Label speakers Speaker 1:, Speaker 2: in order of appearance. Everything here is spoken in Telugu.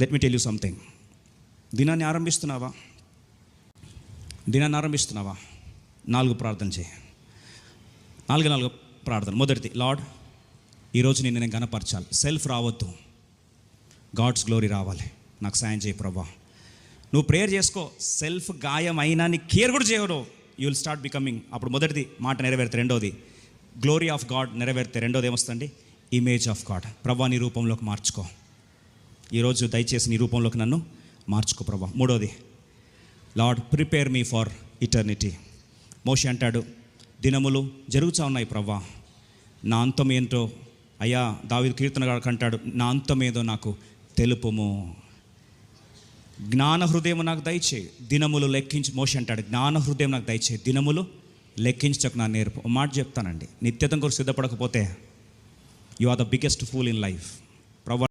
Speaker 1: Let me tell you something దినాన్ని ఆరంభిస్తున్నావా? దినాన్ని ఆరంభిస్తున్నావా? నాలుగు ప్రార్థన చేయి. నాలుగు నాలుగు ప్రార్థన. మొదటిది లార్డ్ ఈరోజు నేను నేను గనపరచాలి సెల్ఫ్ రావద్దు. గాడ్స్ గ్లోరీ రావాలి. నాకు సాయం చేయి ప్రభా నువ్వు ప్రేయర్ చేసుకో. సెల్ఫ్ గాయం అయినా నీ కేర్ కూడా చేయడు యూ విల్ స్టార్ట్ బికమింగ్ అప్పుడు మొదటిది మాట నెరవేరుతుంది రెండోది. గ్లోరీ ఆఫ్ గాడ్ నెరవేరితే రెండోది ఏమొస్తుంది? ఇమేజ్ ఆఫ్ గాడ్ ప్రభా నీ రూపంలోకి మార్చుకో. ఈరోజు దయచేసి నీ రూపంలోకి నన్ను మార్చుకో ప్రభా. మూడోది lord prepare me for eternity. మోషి అంటాడు దినములు జరుగుతూ ఉన్నాయి ప్రభా. నా అంతం ఏంటో అయ్యా దావి కీర్తన అంటాడు నా అంతం ఏదో నాకు తెలుపుము. జ్ఞాన హృదయం నాకు దయచేయి. దినములు లెక్కించి మోషి అంటాడు జ్ఞాన హృదయం నాకు దయచేయి. దినములు లెక్కించక నా నేర్పు మాట చెప్తానండి. నిత్యతం కొరకు సిద్ధపడకపోతే you are the biggest fool in life.